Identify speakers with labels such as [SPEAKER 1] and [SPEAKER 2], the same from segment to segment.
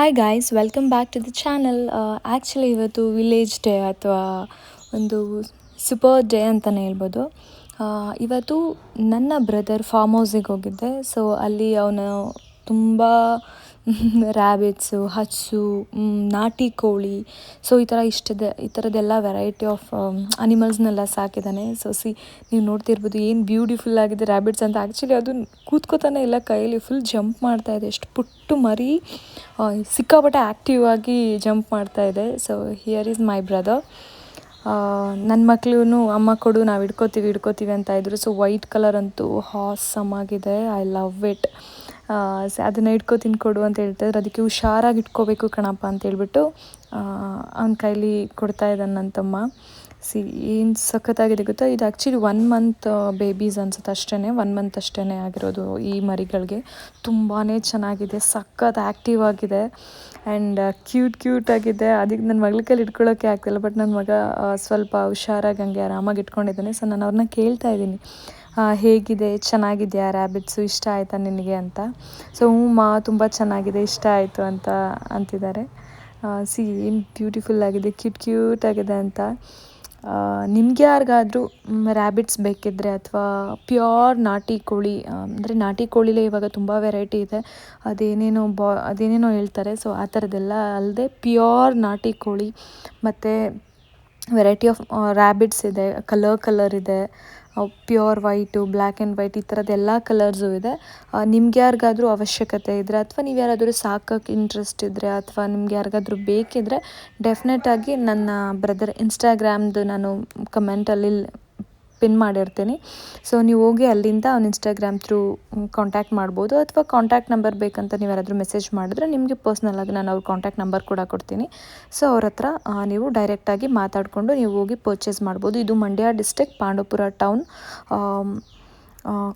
[SPEAKER 1] Hi guys welcome back to the channel actually ಇವತ್ತು village day ಅಥವಾ ಒಂದು super day ಅಂತಲೇ ಹೇಳ್ಬೋದು. ಆ, ಇವತ್ತು ನನ್ನ ಬ್ರದರ್ ಫಾರ್ಮ್ ಹೌಸಿಗೆ ಹೋಗಿದ್ದೆ. ಸೊ ಅಲ್ಲಿ ಅವನು ತುಂಬ ರ್ಯಾಬಿಟ್ಸು ಹಸು ನಾಟಿ ಕೋಳಿ. ಸೊ ಈ ಥರ ಇಷ್ಟದ, ಈ ಥರದ್ದೆಲ್ಲ ವೆರೈಟಿ ಆಫ್ ಅನಿಮಲ್ಸ್ನೆಲ್ಲ ಸಾಕಿದ್ದಾನೆ. ಸೊ ಸಿ ನೀವು ನೋಡ್ತಿರ್ಬೋದು ಏನು ಬ್ಯೂಟಿಫುಲ್ ಆಗಿದೆ ರ್ಯಾಬಿಟ್ಸ್ ಅಂತ. ಆ್ಯಕ್ಚುಲಿ ಅದು ಕೂತ್ಕೋತಾನೆ ಇಲ್ಲ ಕೈಯಲ್ಲಿ ಫುಲ್ ಜಂಪ್ ಮಾಡ್ತಾ ಇದೆ. ಎಷ್ಟು ಪುಟ್ಟು ಮರಿ ಸಿಕ್ಕಾಪಟ್ಟೆ ಆ್ಯಕ್ಟಿವ್ ಆಗಿ ಜಂಪ್ ಮಾಡ್ತಾ ಇದೆ. So here is my brother ನನ್ನ ಮಕ್ಕಳು ಅಮ್ಮ ಕೊಡು, ನಾವು ಹಿಡ್ಕೋತೀವಿ ಹಿಡ್ಕೋತೀವಿ ಅಂತ ಇದ್ರು. ಸೊ ವೈಟ್ ಕಲರ್ ಅಂತೂ ಹಾಸಮ್ ಆಗಿದೆ. ಐ ಲವ್ ಇಟ್ ಅದನ್ನು ಇಟ್ಕೊ ತಿನ್ಕೊಡು ಅಂತ ಹೇಳ್ತಾಯಿದ್ರು ಅದಕ್ಕೆ ಹುಷಾರಾಗಿ ಇಟ್ಕೋಬೇಕು ಕಣಪ್ಪ ಅಂತ ಹೇಳ್ಬಿಟ್ಟು ಅವನ ಕೈಲಿ ಕೊಡ್ತಾ ಇದ್ದಾನೆ ನನ್ನ ತಮ್ಮ. ಸಿ, ಏನು ಸಖತ್ತಾಗಿದೆ ಗೊತ್ತಾ? ಇದು ಆ್ಯಕ್ಚುಲಿ ಒನ್ ಮಂತ್ ಬೇಬೀಸ್ ಅನ್ಸುತ್ತೆ ಅಷ್ಟೇ ಒನ್ ಮಂತ್ ಅಷ್ಟೇ ಆಗಿರೋದು ಈ ಮರಿಗಳಿಗೆ. ತುಂಬಾ ಚೆನ್ನಾಗಿದೆ, ಸಖತ್ ಆ್ಯಕ್ಟಿವ್ ಆಗಿದೆ. ಆ್ಯಂಡ್ ಕ್ಯೂಟ್ ಕ್ಯೂಟ್ ಆಗಿದೆ. ಅದಕ್ಕೆ ನನ್ನ ಮಗಳ ಕೈಲಿ ಇಟ್ಕೊಳ್ಳೋಕೆ ಆಗ್ತಿಲ್ಲ ಬಟ್ ನನ್ನ ಮಗ ಸ್ವಲ್ಪ ಹುಷಾರಾಗಿ ಹಂಗೆ ಆರಾಮಾಗಿ ಇಟ್ಕೊಂಡಿದ್ದಾನೆ. ಸೊ ನಾನು ಅವ್ರನ್ನ ಕೇಳ್ತಾ ಇದ್ದೀನಿ. ಹೇಗಿದೆ, ಚೆನ್ನಾಗಿದೆಯಾ ರ್ಯಾಬಿಟ್ಸು ಇಷ್ಟ ಆಯಿತಾ ನಿನಗೆ ಅಂತ? ಸೊ ಹ್ಞೂ ಮಾ, ತುಂಬ ಚೆನ್ನಾಗಿದೆ, ಇಷ್ಟ ಆಯಿತು ಅಂತ ಅಂತಿದ್ದಾರೆ. ಸಿ ಏನು ಬ್ಯೂಟಿಫುಲ್ ಆಗಿದೆ ಕ್ಯೂಟ್ ಕ್ಯೂಟ್ ಆಗಿದೆ ಅಂತ. ನಿಮ್ಗೆ ಯಾರಿಗಾದ್ರೂ ರ್ಯಾಬಿಟ್ಸ್ ಬೇಕಿದ್ದರೆ ಅಥವಾ ಪ್ಯೂರ್ ನಾಟಿ ಕೋಳಿ ಅಂದರೆ ನಾಟಿ ಕೋಳಿಲೇ ಇವಾಗ ತುಂಬ ವೆರೈಟಿ ಇದೆ. ಅದೇನೇನೋ ಬಾ, ಅದೇನೇನೋ ಹೇಳ್ತಾರೆ. ಸೊ ಆ ಥರದ್ದೆಲ್ಲ ಅಲ್ಲದೆ ಪ್ಯೂರ್ ನಾಟಿ ಕೋಳಿ, ಮತ್ತು ವೆರೈಟಿ ಆಫ್ ರ್ಯಾಬಿಟ್ಸ್ ಇದೆ ಕಲರ್ ಕಲರ್ ಇದೆ pure white black and white ಈ ಥರದ ಎಲ್ಲ ಕಲರ್ಸು ಇದೆ. ನಿಮ್ಗೆ ಯಾರಿಗಾದ್ರೂ ಅವಶ್ಯಕತೆ ಇದ್ದರೆ ಅಥವಾ ನೀವು ಯಾರಾದರೂ ಸಾಕೋಕ್ಕೆ ಇಂಟ್ರೆಸ್ಟ್ ಇದ್ದರೆ ಅಥವಾ ನಿಮ್ಗೆ ಯಾರಿಗಾದ್ರೂ ಬೇಕಿದ್ದರೆ ಡೆಫಿನೆಟಾಗಿ ನನ್ನ ಬ್ರದರ್ ಇನ್ಸ್ಟಾಗ್ರಾಮ್ದು ನಾನು ಕಮೆಂಟಲ್ಲಿ ಪಿನ್ ಮಾಡಿರ್ತೀನಿ. ಸೊ ನೀವು ಹೋಗಿ ಅಲ್ಲಿಂದ ಅವ್ನ ಇನ್ಸ್ಟಾಗ್ರಾಮ್ ಥ್ರೂ ಕಾಂಟ್ಯಾಕ್ಟ್ ಮಾಡ್ಬೋದು ಅಥವಾ ಕಾಂಟ್ಯಾಕ್ಟ್ ನಂಬರ್ ಬೇಕಂತ ನೀವು ಯಾರಾದರೂ ಮೆಸೇಜ್ ಮಾಡಿದ್ರೆ ನಿಮಗೆ ಪರ್ಸ್ನಲಾಗಿ ನಾನು ಅವ್ರ ಕಾಂಟ್ಯಾಕ್ಟ್ ನಂಬರ್ ಕೂಡ ಕೊಡ್ತೀನಿ. ಸೊ ಅವ್ರ ಹತ್ರ ನೀವು ಡೈರೆಕ್ಟಾಗಿ ಮಾತಾಡಿಕೊಂಡು ನೀವು ಹೋಗಿ ಪರ್ಚೇಸ್ ಮಾಡ್ಬೋದು. ಇದು ಮಂಡ್ಯ ಡಿಸ್ಟಿಕ್ ಪಾಂಡವಪುರ ಟೌನ್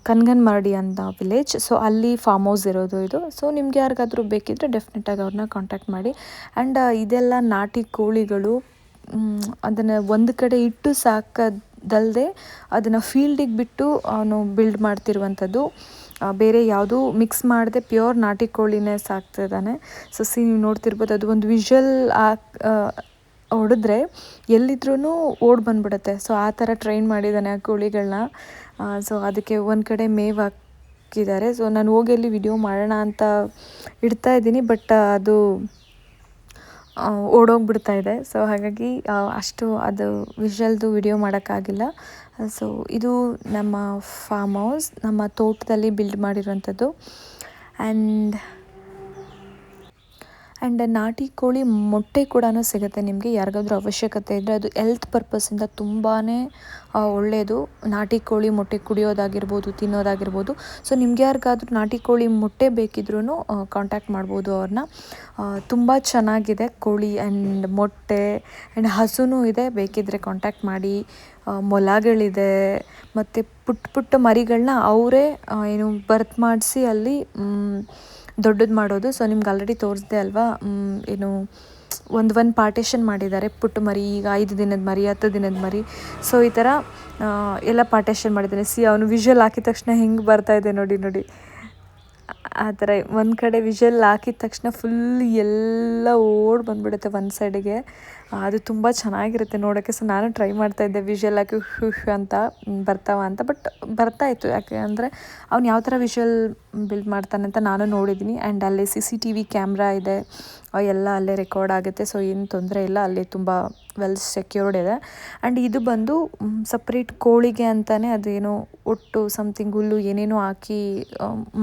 [SPEAKER 1] ಕನ್ಗನ್ಮರಡಿ ಅಂತ ವಿಲೇಜ್ ಸೊ ಅಲ್ಲಿ ಫಾರ್ಮ್ ಹೌಸ್ ಇರೋದು ಇದು. ಸೊ ನಿಮ್ಗೆ ಯಾರಿಗಾದರೂ ಬೇಕಿದ್ದರೆ ಡೆಫಿನೆಟಾಗಿ ಅವ್ರನ್ನ ಕಾಂಟ್ಯಾಕ್ಟ್ ಮಾಡಿ. ಆ್ಯಂಡ್ ಇದೆಲ್ಲ ನಾಟಿ ಕೋಳಿಗಳು ಅದನ್ನು ಒಂದು ಕಡೆ ಇಟ್ಟು ಸಾಕೋದಲ್ಲದೆ ಅದನ್ನು ಫೀಲ್ಡಿಗೆ ಬಿಟ್ಟು ಅವನು ಬಿಲ್ಡ್ ಮಾಡ್ತಿರುವಂಥದ್ದು. ಬೇರೆ ಯಾವುದೂ ಮಿಕ್ಸ್ ಮಾಡದೆ ಪ್ಯೂರ್ ನಾಟಿ ಕೋಳಿನೇ ಸಾಕ್ತಿದ್ದಾನೆ ಸೊ ಸಿ ನೀವು ನೋಡ್ತಿರ್ಬೋದು ಅದು ಒಂದು ವಿಷುವಲ್ ಹೊಡೆದ್ರೆ ಎಲ್ಲಿದ್ರೂ ಓಡ್ ಬಂದ್ಬಿಡುತ್ತೆ. ಸೊ ಆ ಥರ ಟ್ರೈನ್ ಮಾಡಿದ್ದಾನೆ ಆ ಕೋಳಿಗಳನ್ನ ಸೊ ಅದಕ್ಕೆ ಒಂದು ಕಡೆ ಮೇವ್ ಹಾಕಿದ್ದಾರೆ. ಸೊ ನಾನು ಹೋಗಿ ಅಲ್ಲಿ ವಿಡಿಯೋ ಮಾಡೋಣ ಅಂತ ಇಡ್ತಾ ಇದ್ದೀನಿ ಬಟ್ ಅದು ಓಡೋಗ್ಬಿಡ್ತಾ ಇದೆ. ಸೊ ಹಾಗಾಗಿ ಅಷ್ಟು ಅದು ವಿಷಲ್ದು ವಿಡಿಯೋ ಮಾಡೋಕ್ಕಾಗಿಲ್ಲ. ಸೊ ಇದು ನಮ್ಮ ಫಾರ್ಮ್ ಹೌಸ್ ನಮ್ಮ ತೋಟದಲ್ಲಿ ಬಿಲ್ಡ್ ಮಾಡಿರುವಂಥದ್ದು. ಆ್ಯಂಡ್ ಆ್ಯಂಡ್ ನಾಟಿ ಕೋಳಿ ಮೊಟ್ಟೆ ಕೂಡ ಸಿಗುತ್ತೆ ನಿಮಗೆ. ಯಾರಿಗಾದ್ರೂ ಅವಶ್ಯಕತೆ ಇದ್ದರೆ ಅದು ಎಲ್ತ್ ಪರ್ಪಸಿಂದ ತುಂಬಾ ಒಳ್ಳೆಯದು ನಾಟಿ ಕೋಳಿ ಮೊಟ್ಟೆ ಕುಡಿಯೋದಾಗಿರ್ಬೋದು, ತಿನ್ನೋದಾಗಿರ್ಬೋದು. ಸೊ ನಿಮ್ಗೆ ಯಾರಿಗಾದ್ರೂ ನಾಟಿ ಕೋಳಿ ಮೊಟ್ಟೆ ಬೇಕಿದ್ರೂ ಕಾಂಟ್ಯಾಕ್ಟ್ ಮಾಡ್ಬೋದು ಅವ್ರನ್ನ. ತುಂಬ ಚೆನ್ನಾಗಿದೆ ಕೋಳಿ ಆ್ಯಂಡ್ ಮೊಟ್ಟೆ ಆ್ಯಂಡ್ ಹಸುನೂ ಇದೆ. ಬೇಕಿದ್ದರೆ ಕಾಂಟ್ಯಾಕ್ಟ್ ಮಾಡಿ. ಮೊಲಗಳಿದೆ ಮತ್ತು ಪುಟ್ಟ ಪುಟ್ಟ ಮರಿಗಳನ್ನ ಅವರೇ ಏನು ಬರ್ತ್ ಮಾಡಿಸಿ ಅಲ್ಲಿ ದೊಡ್ಡದು ಮಾಡೋದು. ಸೊ ನಿಮ್ಗೆ ಆಲ್ರೆಡಿ ತೋರಿಸ್ದೆ ಅಲ್ವಾ? ಏನು, ಒಂದು ಒಂದು ಪಾರ್ಟೇಷನ್ ಮಾಡಿದ್ದಾರೆ. ಪುಟ್ಟ ಮರಿ, ಈಗ ಐದು ದಿನದ ಮರಿ, ಹತ್ತು ದಿನದ ಮರಿ. ಸೊ ಈ ಥರ ಎಲ್ಲ ಪಾರ್ಟೇಷನ್ ಮಾಡಿದ್ದಾನೆ ಸಿ ಅವನು ವಿಷುವಲ್ ಹಾಕಿದ ತಕ್ಷಣ ಹೆಂಗೆ ಬರ್ತಾ ಇದೆ ನೋಡಿ ನೋಡಿ. ಆ ಥರ ಒಂದು ಕಡೆ ವಿಷಲ್ ಹಾಕಿದ ತಕ್ಷಣ ಫುಲ್ ಎಲ್ಲ ಓಡ್ ಬಂದ್ಬಿಡುತ್ತೆ ಒಂದು ಸೈಡಿಗೆ ಅದು ತುಂಬ ಚೆನ್ನಾಗಿರುತ್ತೆ ನೋಡೋಕ್ಕೆ ಸೊ ನಾನು ಟ್ರೈ ಮಾಡ್ತಾ ಇದ್ದೆ ವಿಷಲ್ ಹಾಕಿ ಹುಷ್ ಅಂತ ಬರ್ತಾವ ಅಂತ. ಬಟ್ ಬರ್ತಾ ಇತ್ತು. ಯಾಕೆ ಅಂದರೆ ಅವ್ನು ಯಾವ ಥರ ವಿಷಲ್ ಬಿಲ್ಡ್ ಮಾಡ್ತಾನೆ ಅಂತ ನಾನು ನೋಡಿದ್ದೀನಿ ಆ್ಯಂಡ್ ಅಲ್ಲಿ C C T V camera ಇದೆ ಎಲ್ಲ ಅಲ್ಲೇ ರೆಕಾರ್ಡ್ ಆಗುತ್ತೆ. ಸೊ ಏನು ತೊಂದರೆ ಇಲ್ಲ. ಅಲ್ಲಿ ತುಂಬ ವೆಲ್ ಸೆಕ್ಯೂರ್ಡ್ ಇದೆ. ಆ್ಯಂಡ್ ಇದು ಬಂದು ಸಪ್ರೇಟ್ ಕೋಳಿಗೆ ಅಂತಲೇ ಅದೇನೋ ಒಟ್ಟು ಸಮಥಿಂಗ್ ಹುಲ್ಲು ಏನೇನೋ ಹಾಕಿ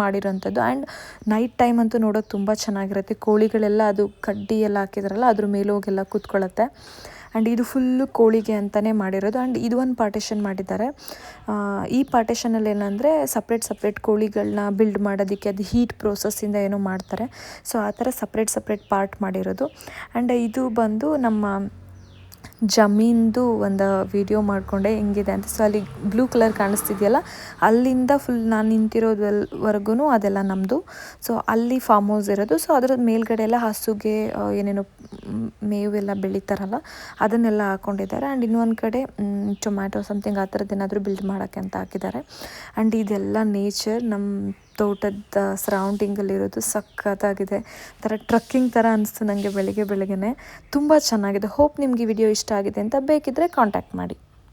[SPEAKER 1] ಮಾಡಿರೋಂಥದ್ದು. ಆ್ಯಂಡ್ ನೈಟ್ ಟೈಮ್ ಅಂತೂ ನೋಡೋಕೆ ತುಂಬ ಚೆನ್ನಾಗಿರುತ್ತೆ. ಕೋಳಿಗಳೆಲ್ಲ ಅದು ಕಡ್ಡಿ ಎಲ್ಲ ಹಾಕಿದ್ರಲ್ಲ, ಅದ್ರ ಮೇಲೆ ಹೋಗೆಲ್ಲ ಕೂತ್ಕೊಳ್ಳುತ್ತೆ ಆ್ಯಂಡ್ ಇದು ಫುಲ್ಲು ಕೋಳಿಗೆ ಅಂತಲೇ ಮಾಡಿರೋದು. ಆ್ಯಂಡ್ ಇದು ಒಂದು ಪಾರ್ಟೇಷನ್ ಮಾಡಿದ್ದಾರೆ. ಈ ಪಾರ್ಟೇಷನಲ್ಲಿ ಏನಂದರೆ ಸಪ್ರೇಟ್ ಸಪ್ರೇಟ್ ಕೋಳಿಗಳನ್ನ ಬಿಲ್ಡ್ ಮಾಡೋದಕ್ಕೆ ಅದು ಹೀಟ್ ಪ್ರೋಸೆಸ್ಸಿಂದ ಏನೋ ಮಾಡ್ತಾರೆ. ಸೊ ಆ ಥರ ಸಪ್ರೇಟ್ ಸಪ್ರೇಟ್ ಪಾರ್ಟ್ ಮಾಡಿರೋದು. ಆ್ಯಂಡ್ ಇದು ಬಂದು ನಮ್ಮ ಜಮೀನ್ದು ಒಂದು ವಿಡಿಯೋ ಮಾಡಿಕೊಂಡೆ, ಹೆಂಗಿದೆ ಅಂತ. ಸೊ ಅಲ್ಲಿ ಬ್ಲೂ ಕಲರ್ ಕಾಣಿಸ್ತಿದೆಯಲ್ಲ, ಅಲ್ಲಿಂದ ಫುಲ್ ನಾನು ನಿಂತಿರೋದ್ವರೆಗೂ ಅದೆಲ್ಲ ನಮ್ಮದು ಸೊ ಅಲ್ಲಿ ಫಾರ್ಮ್ ಹೌಸ್ ಇರೋದು. ಸೊ ಅದರ ಮೇಲ್ಗಡೆ ಎಲ್ಲ ಹಸುಗೆ ಏನೇನೋ ಮೇವೆಲ್ಲ ಬೆಳೀತಾರಲ್ಲ, ಅದನ್ನೆಲ್ಲ ಹಾಕೊಂಡಿದ್ದಾರೆ. ಆ್ಯಂಡ್ ಇನ್ನೊಂದು ಕಡೆ ಟೊಮ್ಯಾಟೊ ಸಮಥಿಂಗ್ ಆ ಥರದ್ದು ಏನಾದರೂ ಬಿಲ್ಡ್ ಮಾಡೋಕ್ಕೆ ಅಂತ ಹಾಕಿದ್ದಾರೆ. ಆ್ಯಂಡ್ ಇದೆಲ್ಲ ನೇಚರ್ ನಮ್ಮ ತೋಟದ ಸರೌಂಡಿಂಗಲ್ಲಿರೋದು ಸಖತ್ತಾಗಿದೆ. ಥರ ಟ್ರಕ್ಕಿಂಗ್ ಥರ ಅನಿಸ್ತು ನನಗೆ ಬೆಳಗ್ಗೆ ಬೆಳಗ್ಗೆನೆ. ತುಂಬ ಚೆನ್ನಾಗಿದೆ. ಹೋಪ್ ನಿಮಗೆ ವಿಡಿಯೋ ಇಷ್ಟ ಆಗಿದೆ ಅಂತ ಬೇಕಿದ್ದರೆ ಕಾಂಟ್ಯಾಕ್ಟ್ ಮಾಡಿ.